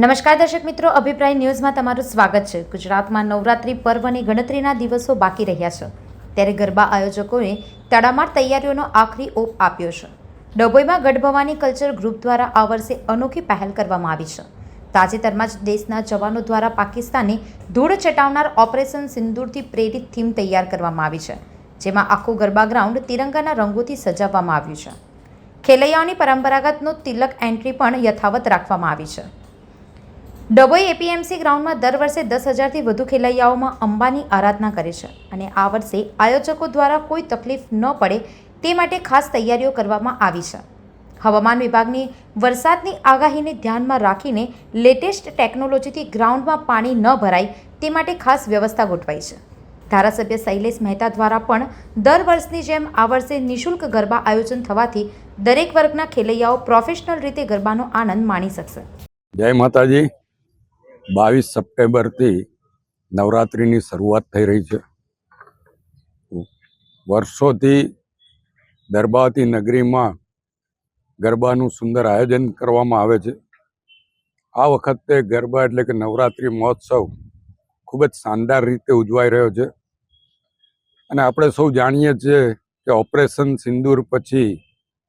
નમસ્કાર દર્શક મિત્રો, અભિપ્રાય ન્યૂઝમાં તમારું સ્વાગત છે. ગુજરાતમાં નવરાત્રી પર્વની ગણતરીના દિવસો બાકી રહ્યા છે. ત્યારે ગરબા આયોજકોએ તડામાર તૈયારીઓનો આખરી ઓપ આપ્યો છે. ડભોઈમાં ગઢભવાની કલ્ચર ગ્રુપ દ્વારા આ વર્ષે અનોખી પહેલ કરવામાં આવી છે. તાજેતરમાં જ દેશના જવાનો દ્વારા પાકિસ્તાને ધૂળ ચટાવનાર ઓપરેશન સિંદૂરથી પ્રેરિત થીમ તૈયાર કરવામાં આવી છે, જેમાં આખું ગરબા ગ્રાઉન્ડ તિરંગાના રંગોથી સજાવવામાં આવ્યું છે. ખેલૈયાઓની પરંપરાગતનો તિલક એન્ટ્રી પણ યથાવત રાખવામાં આવી છે. ડભોઈ એપીએમસી ગ્રાઉન્ડમાં દર વર્ષે દસ હજારથી વધુ ખેલૈયાઓમાં અંબાની આરાધના કરે છે અને આ વર્ષે આયોજકો દ્વારા કોઈ તકલીફ ન પડે તે માટે ખાસ તૈયારીઓ કરવામાં આવી છે. હવામાન વિભાગની વરસાદની આગાહીને ધ્યાનમાં રાખીને લેટેસ્ટ ટેકનોલોજીથી ગ્રાઉન્ડમાં પાણી ન ભરાય તે માટે ખાસ વ્યવસ્થા ગોઠવાઈ છે. ધારાસભ્ય શૈલેષ મહેતા દ્વારા પણ દર વર્ષની જેમ આ વર્ષે નિઃશુલ્ક ગરબા આયોજન થવાથી દરેક વર્ગના ખેલૈયાઓ પ્રોફેશનલ રીતે ગરબાનો આનંદ માણી શકશે. જય માતાજી. બાવીસ સપ્ટેમ્બરથી નવરાત્રિની શરૂઆત થઈ રહી છે. વર્ષોથી દરબાવતી નગરીમાં ગરબાનું સુંદર આયોજન કરવામાં આવે છે. આ વખતે ગરબા એટલે કે નવરાત્રિ મહોત્સવ ખૂબ જ શાનદાર રીતે ઉજવાઈ રહ્યો છે. અને આપણે સૌ જાણીએ છીએ કે ઓપરેશન સિંદૂર પછી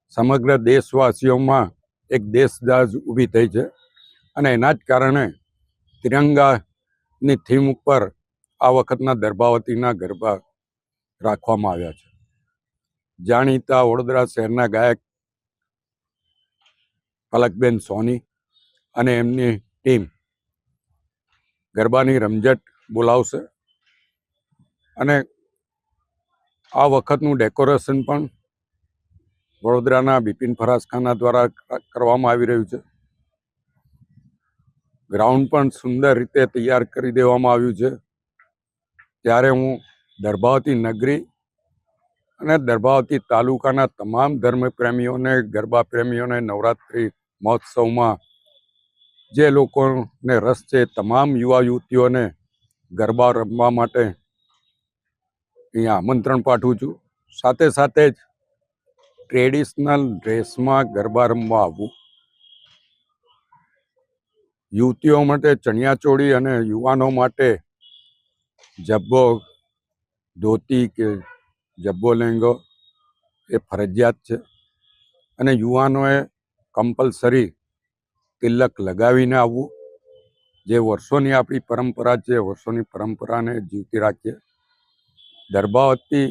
સમગ્ર દેશવાસીઓમાં એક દેશદાજ ઊભી થઈ છે. અને એના જ કારણે તિરંગાની થીમ ઉપર આ વખતના દર્ભાવતીના ગરબા રાખવામાં આવ્યા છે. જાણીતા વડોદરા શહેરના ગાયક પલકબેન સોની અને એમની ટીમ ગરબાની રમઝટ બોલાવશે અને આ વખતનું ડેકોરેશન પણ વડોદરાના બિપિન ફરાસખાના દ્વારા કરવામાં આવી રહ્યું છે. ગ્રાઉન્ડ પણ સુંદર રીતે તૈયાર કરી દેવામાં આવ્યું છે. ત્યારે હું દર્ભાવતી નગરી અને દર્ભાવતી તાલુકાના તમામ ધર્મપ્રેમીઓને ગરબા પ્રેમીઓને નવરાત્રિ મહોત્સવમાં જે લોકોને રસ છે તમામ યુવા યુવતીઓને ગરબા રમવા માટે અહીંયા આમંત્રણ પાઠવું છું. સાથે સાથે જ ટ્રેડિશનલ ડ્રેસમાં ગરબા રમવા આવવું યુવતીઓ માટે ચણિયાચોળી અને યુવાનો માટે જબ્બો, ધોતી કે જબ્બો લેંગો એ ફરજિયાત છે. અને યુવાનોએ કમ્પલસરી તિલક લગાવીને આવવું. જે વર્ષોની આપણી પરંપરા છે વર્ષોની પરંપરાને જીવતી રાખીએ. દરબાવતી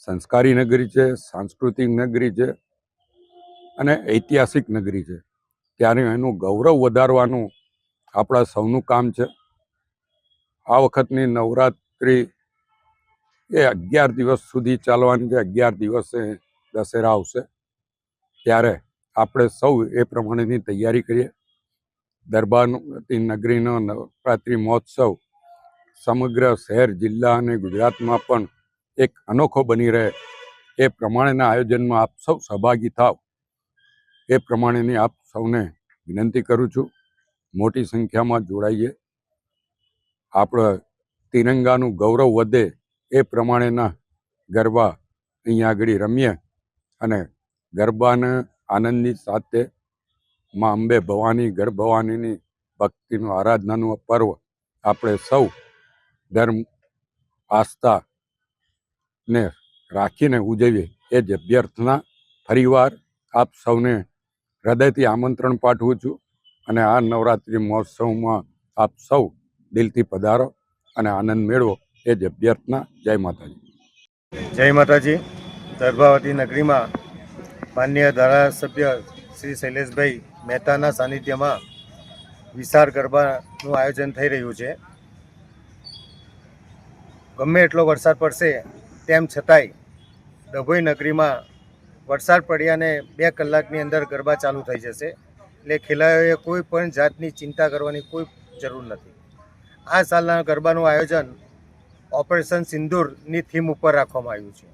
સંસ્કારી નગરી છે, સાંસ્કૃતિક નગરી છે અને ઐતિહાસિક નગરી છે. ત્યારે એનું ગૌરવ વધારવાનું આપણા સૌનું કામ છે. આ વખતની નવરાત્રિ એ અગિયાર દિવસ સુધી ચાલવાની છે. અગિયાર દિવસે દશેરા આવશે. ત્યારે આપણે સૌ એ પ્રમાણેની તૈયારી કરીએ. દરબારતી નગરીનો નવરાત્રિ મહોત્સવ સમગ્ર શહેર, જિલ્લા અને ગુજરાતમાં પણ એક અનોખો બની રહે. એ પ્રમાણેના આયોજનમાં આપ સૌ સહભાગી થાવ. એ પ્રમાણેની આપ સૌને વિનંતી કરું છું, મોટી સંખ્યામાં જોડાઈએ. આપણે તિરંગાનું ગૌરવ વધે એ પ્રમાણેના ગરબા અહીંયા આગળ રમીએ અને ગરબાને આનંદની સાથે માં અંબે ભવાની, ગર ભક્તિનું આરાધનાનું પર્વ આપણે સૌ ધર્મ આસ્થા ને રાખીને ઉજવીએ. એ જ અભ્યર્થના. ફરીવાર આપ સૌને હૃદયથી આમંત્રણ પાઠવું છું અને આ નવરાત્રિ મહોત્સવમાં આપ સૌ દિલથી પધારો અને આનંદ મેળવો એ જ અભ્યર્થના. જય માતાજી. જય માતાજી. દર્ભાવતી નગરીમાં માન્ય ધારાસભ્ય શ્રી શૈલેષભાઈ મહેતાના સાનિધ્યમાં વિશાળ ગરબાનું આયોજન થઈ રહ્યું છે. ગમે એટલો વરસાદ પડશે તેમ છતાંય ડભોઈ નગરીમાં વરસાદ પડ્યાને બે કલાકની અંદર ગરબા ચાલુ થઈ જશે. એટલે ખેલાડીઓએ કોઈ પણ જાતની ચિંતા કરવાની કોઈ જરૂર નથી. આ સાલના ગરબાનું આયોજન ઓપરેશન સિંદૂરની થીમ ઉપર રાખવામાં આવ્યું છે.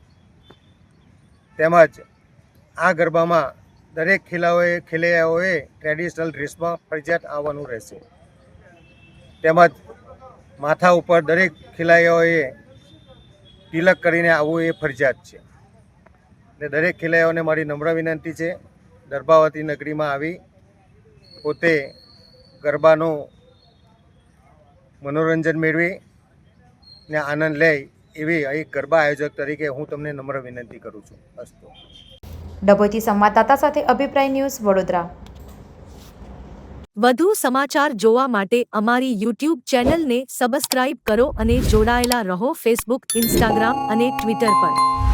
તેમજ આ ગરબામાં દરેક ખેલાઓએ ખેલૈયાઓએ ટ્રેડિશનલ ડ્રેસમાં ફરજિયાત આવવાનું રહેશે. તેમજ માથા ઉપર દરેક ખેલૈયાઓએ તિલક કરીને આવવું એ ફરજિયાત છે. એટલે દરેક ખેલૈયાઓને મારી નમ્ર વિનંતી છે દર્ભાવતી નગરીમાં આવી પોતે ગરબાનો મનોરંજન મેળવી ને આનંદ લે એવી એક ગરબા આયોજક તરીકે હું તમને નમ્ર વિનંતી કરું છું. અસ્તુ. ડભોઈથી સંવાદદાતા સાથે અભિપ્રાય ન્યૂઝ વડોદરા. વધુ સમાચાર જોવા માટે અમારી યુટ્યુબ ચેનલને સબસ્ક્રાઇબ કરો અને જોડાયેલા રહો ફેસબુક ઇન્સ્ટાગ્રામ અને ટ્વિટર પર.